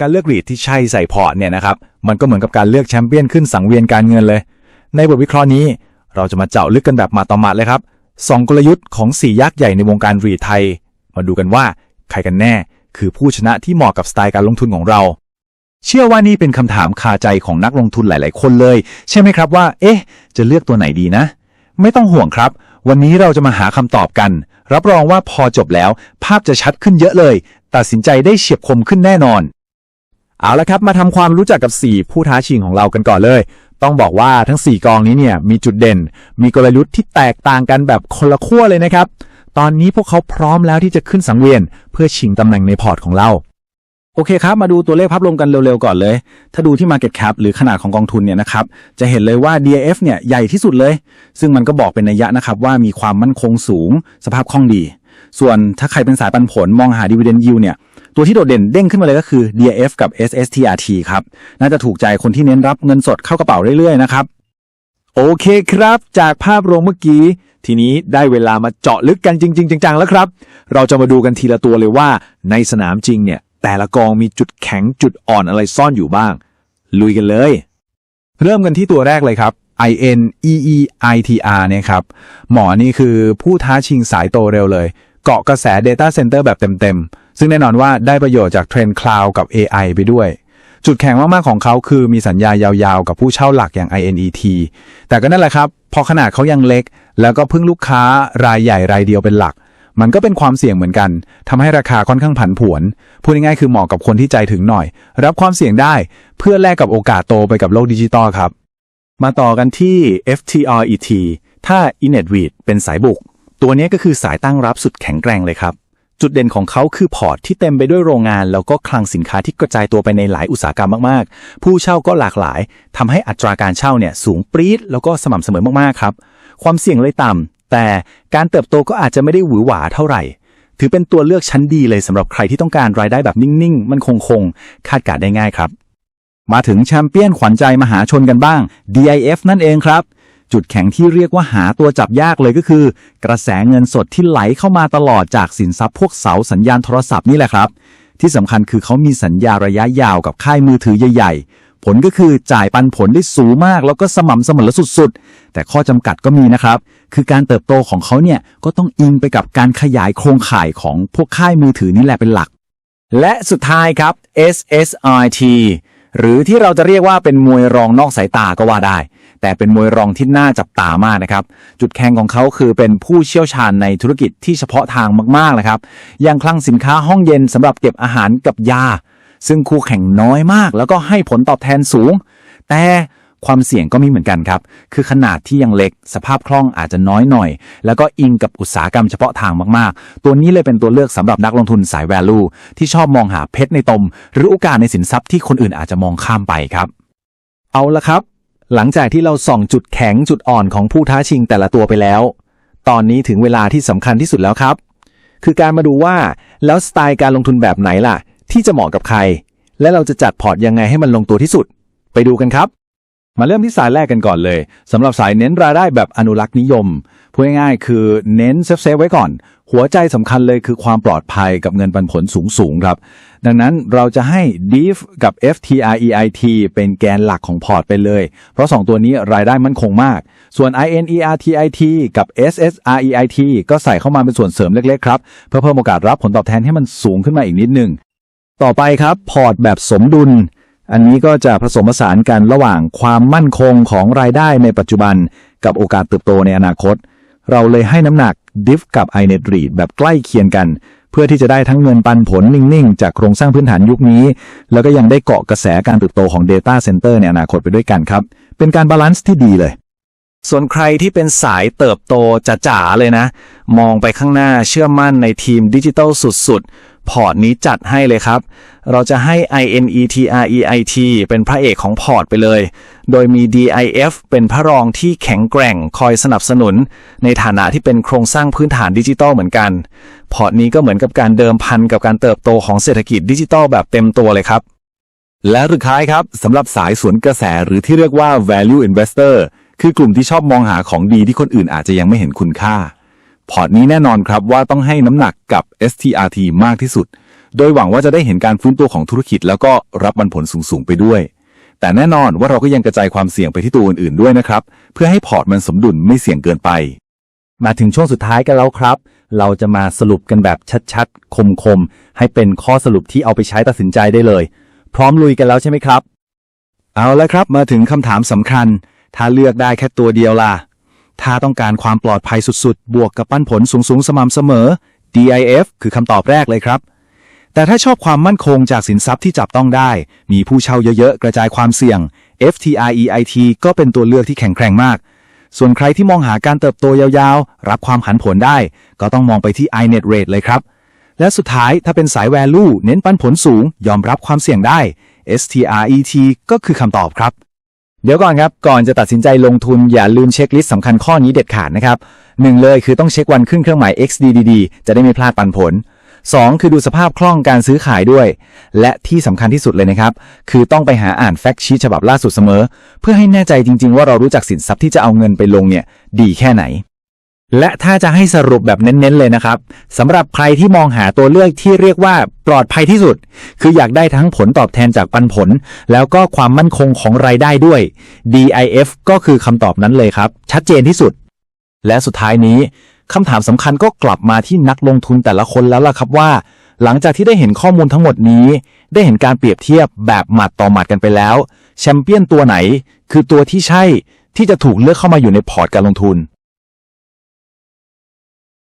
การเลือกรีดที่ใช่ใส่พอร์ตเนี่ยนะครับ มันก็เหมือนกับการเลือกแชมเปี้ยนขึ้นสังเวียนการเงินเลย ในบทวิเคราะห์นี้ เราจะมาเจาะลึกกันแบบมาต่อมาเลยครับสองกลยุทธ์ของสี่ยักษ์ใหญ่ในวงการรีดไทย มาดูกันว่าใครกันแน่ คือผู้ชนะที่เหมาะกับสไตล์การลงทุนของเรา เชื่อว่านี่เป็นคำถามคาใจของนักลงทุนหลาย ๆ คนเลย ใช่ไหมครับว่า เอ๊ะ จะเลือกตัวไหนดีนะ ไม่ต้องห่วงครับ วันนี้เราจะมาหาคำตอบกัน รับรองว่าพอจบแล้ว ภาพจะชัดขึ้นเยอะเลย ตัดสินใจได้เฉียบคมขึ้นแน่นอน เอาละครับมาทำความรู้จักกับ 4 ผู้ท้าชิงของเรากันก่อนเลย ต้องบอกว่าทั้ง 4 กองนี้เนี่ยมีจุดเด่น มีกลยุทธ์ที่แตกต่างกันแบบคนละขั้วเลยนะครับ ตอนนี้พวกเขาพร้อมแล้วที่จะขึ้นสังเวียน เพื่อชิงตำแหน่งในพอร์ตของเรา โอเคครับ มาดูตัวเลขภาพรวมกันเร็วๆก่อนเลย ถ้าดูที่ Market Cap หรือขนาดของกองทุนเนี่ยนะครับจะเห็นเลยว่า DAF เนี่ยใหญ่ที่สุดเลย ซึ่งมันก็บอกเป็นนัยยะนะครับว่ามีความมั่นคงสูง สภาพคล่องดี ส่วนถ้าใครเป็นสายปันผลมองหา Dividend Yield เนี่ย ตัวที่โดดเด่นเด้งขึ้นมาเลยก็คือ DF กับ SSTRT ครับ น่าจะถูกใจคนที่เน้นรับเงินสดเข้ากระเป๋าเรื่อยๆนะครับ โอเคครับ จากภาพรวมเมื่อกี้ ทีนี้ได้เวลามาเจาะลึกกันจริง ๆ จังๆ แล้วครับ เราจะมาดูกันทีละตัวเลยว่า ในสนามจริงเนี่ย แต่ละกองมีจุดแข็งจุดอ่อนอะไรซ่อนอยู่บ้าง ลุยกันเลย เริ่มกันที่ตัวแรกเลยครับ IN EEITR เนี่ยครับ หมอนี่คือผู้ท้าชิงสายโตเร็วเลย เกาะกระแส Data Center แบบเต็มๆ ซึ่งแน่นอนว่าได้ประโยชน์จากเทรนด์คลาวด์กับ AI ไปด้วย จุดแข็งมาก ๆ ของเขาคือมีสัญญายาวๆ กับผู้เช่าหลักอย่าง INET แต่ก็นั่นแหละครับ พอขนาดเขายังเล็ก แล้วก็พึ่งลูกค้ารายใหญ่รายเดียวเป็นหลัก มันก็เป็นความเสี่ยงเหมือนกันทำให้ราคาค่อนข้างผันผวน พูดง่ายๆคือเหมาะกับคนที่ใจถึงหน่อย รับความเสี่ยงได้เพื่อแลกกับโอกาสโตไปกับโลกดิจิตอลครับ มาต่อกันที่ FTRET ถ้า InetRead เป็นสายบุก ตัวนี้ก็คือสายตั้งรับสุดแข็งแกร่งเลยครับ จุดเด่นของเขาคือพอร์ตที่เต็มไปด้วยโรงงาน แล้วก็คลังสินค้าที่กระจายตัวไปในหลายอุตสาหกรรมมากๆ ผู้เช่าก็หลากหลายทำให้อัตราการเช่าเนี่ยสูงปรี๊ดแล้วก็สม่ำเสมอมากๆครับ ความเสี่ยงเลยต่ำแต่การเติบโตก็อาจจะไม่ได้หวือหวาเท่าไหร่ ถือเป็นตัวเลือกชั้นดีเลยสำหรับใครที่ต้องการรายได้แบบนิ่งๆ มันคงคงๆคาดการณ์ได้ง่ายครับ มาถึงแชมเปี้ยนขวัญใจมหาชนกันบ้าง DIF นั่นเองครับ จุดแข็งที่เรียกว่าหาตัวจับยากเลยก็คือ กระแสเงินสดที่ไหลเข้ามาตลอดจากสินทรัพย์พวกเสาสัญญาณโทรศัพท์นี่แหละครับ ที่สำคัญคือเขามีสัญญาระยะยาวกับค่ายมือถือใหญ่ๆ ผลก็คือจ่ายปันผลได้สูงมาก แล้วก็สม่ำเสมอสุดๆ แต่ข้อจำกัดก็มีนะครับ คือการเติบโตของเขาเนี่ยก็ต้องอิงไปกับการขยายโครงข่ายของพวกค่ายมือถือนี่แหละเป็นหลัก และสุดท้ายครับ SSRT หรือที่เราจะเรียกว่าเป็นมวยรองนอกสายตาก็ว่าได้ แต่เป็นมวยรองที่น่าจับตามากนะครับ จุดแข็งของเขาคือเป็นผู้เชี่ยวชาญในธุรกิจที่เฉพาะทางมากๆนะครับ อย่างคลังสินค้าห้องเย็นสำหรับเก็บอาหารกับยา ซึ่งคู่แข่งน้อยมาก แล้วก็ให้ผลตอบแทนสูง แต่ความเสี่ยงก็มีเหมือนกันครับ คือขนาดที่ยังเล็ก สภาพคล่องอาจจะน้อยหน่อย แล้วก็อิงกับอุตสาหกรรมเฉพาะทางมากๆ ตัวนี้เลยเป็นตัวเลือกสำหรับนักลงทุนสาย value ที่ชอบมองหาเพชรในตม หรือโอกาสในสินทรัพย์ที่คนอื่นอาจจะมองข้ามไปครับ เอาละครับ หลังจากที่เราส่องจุดแข็งจุดอ่อนของผู้ท้าชิงแต่ละตัวไปแล้ว ตอนนี้ถึงเวลาที่สำคัญที่สุดแล้วครับ คือการมาดูว่าแล้วสไตล์การลงทุนแบบไหนล่ะ ที่จะเหมาะกับใคร และเราจะจัดพอร์ตยังไงให้มันลงตัวที่สุด ไปดูกันครับ มาเริ่มที่สายแรกกันก่อนเลยสำหรับสายเน้นรายได้แบบอนุรักษ์นิยมพูดง่ายๆคือเน้นเซฟเซฟไว้ก่อน หัวใจสำคัญเลยคือความปลอดภัยกับเงินปันผลสูงๆครับ ดังนั้นเราจะให้ DIF กับ FTREIT เป็นแกนหลักของพอร์ตไปเลย เพราะ 2 ตัวนี้รายได้มั่นคงมาก ส่วน INERTIT กับ SSREIT ก็ใส่เข้ามาเป็นส่วนเสริมเล็กๆครับเพื่อเพิ่มโอกาสรับผลตอบแทนให้มันสูงขึ้นมาอีกนิดนึงต่อไปครับ พอร์ตแบบสมดุล อันนี้ก็จะผสมผสานกันระหว่างความมั่นคงของรายได้ในปัจจุบัน กับโอกาสเติบโตในอนาคต เราเลยให้น้ำหนักดิฟกับ iNet r e แบบใกล้เคียงกัน เพื่อที่จะได้ทั้งเงินปันผลนิ่งๆ จากโครงสร้างพื้นฐานยุคนี้ แล้วก็ยังได้เกาะกระแสการเติบโตของ Data Center ในอนาคตไปด้วยกันครับ เป็นการบาลานซ์ที่ดีเลย ส่วนใครที่เป็นสายเติบโตจ๋าๆเลยนะ มองไปข้างหน้าเชื่อมั่นในทีมดิจิทัลสุดๆ พอร์ตนี้จัดให้เลยครับ เราจะให้ INETREIT เป็นพระเอกของพอร์ตไปเลย โดยมี DIF เป็นพระรองที่แข็งแกร่งคอยสนับสนุน ในฐานะที่เป็นโครงสร้างพื้นฐานดิจิทัลเหมือนกัน พอร์ตนี้ก็เหมือนกับการเดิมพันกับการเติบโตของเศรษฐกิจดิจิทัลแบบเต็มตัวเลยครับ และสุดท้ายครับสำหรับสายสวนกระแสหรือที่เรียกว่า value investor คือกลุ่มที่ชอบมองหาของดีที่คนอื่นอาจจะยังไม่เห็นคุณค่า พอร์ตนี้แน่นอนครับว่าต้องให้น้ำหนักกับ STRT มากที่สุด โดยหวังว่าจะได้เห็นการฟื้นตัวของธุรกิจ แล้วก็รับมันผลสูงๆไปด้วย แต่แน่นอนว่าเราก็ยังกระจายความเสี่ยงไปที่ตัวอื่นๆด้วยนะครับ เพื่อให้พอร์ตมันสมดุลไม่เสี่ยงเกินไป มาถึงช่วงสุดท้ายกันแล้วครับ เราจะมาสรุปกันแบบชัดๆ คมๆ ให้เป็นข้อสรุปที่เอาไปใช้ตัดสินใจได้เลย พร้อมลุยกันแล้วใช่ไหมครับ เอาละครับ มาถึงคำถามสำคัญ ถ้าเลือกได้แค่ตัวเดียวล่ะ ถ้าต้องการความปลอดภัยสุดๆ บวกกับปันผลสูงๆ สม่ำเสมอ DIF คือคำตอบแรกเลยครับแต่ถ้าชอบความมั่นคงจากสินทรัพย์ที่จับต้องได้ มีผู้เช่าเยอะๆ กระจายความเสี่ยง FTREIT ก็เป็นตัวเลือกที่แข็งแกร่งมาก ส่วนใครที่มองหาการเติบโตยาวๆ รับความผันผวนได้ ก็ต้องมองไปที่ iNet Rate เลยครับ และสุดท้ายถ้าเป็นสาย value เน้นปันผลสูง ยอมรับความเสี่ยงได้ STRET ก็คือคำตอบครับ เดี๋ยวก่อนครับ ก่อนจะตัดสินใจลงทุนอย่าลืมเช็คลิสต์สำคัญข้อนี้เด็ดขาดนะครับหนึ่งเลยคือต้องเช็ควันขึ้นเครื่องหมาย XDDD จะได้ไม่พลาดปันผล 2 คือดูสภาพคล่องการซื้อขายด้วย และที่สำคัญที่สุดเลยนะครับ คือต้องไปหาอ่านแฟกชีฉบับล่าสุดเสมอ เพื่อให้แน่ใจจริง ๆ ว่าเรารู้จักสินทรัพย์ที่จะเอาเงินไปลงเนี่ยดีแค่ไหน และถ้าจะให้สรุปแบบเน้นๆเลยนะครับสำหรับใครที่มองหาตัวเลือกที่เรียกว่าปลอดภัยที่สุด คืออยากได้ทั้งผลตอบแทนจากปันผล แล้วก็ความมั่นคงของรายได้ด้วย DIF ก็คือคำตอบนั้นเลยครับ ชัดเจนที่สุด และสุดท้ายนี้คำถามสำคัญก็กลับมาที่นักลงทุนแต่ละคนแล้วล่ะครับว่า หลังจากที่ได้เห็นข้อมูลทั้งหมดนี้ ได้เห็นการเปรียบเทียบแบบหมัดต่อหมัดกันไปแล้วแชมเปี้ยนตัวไหน คือตัวที่ใช่ที่จะถูกเลือกเข้ามาอยู่ในพอร์ตการลงทุน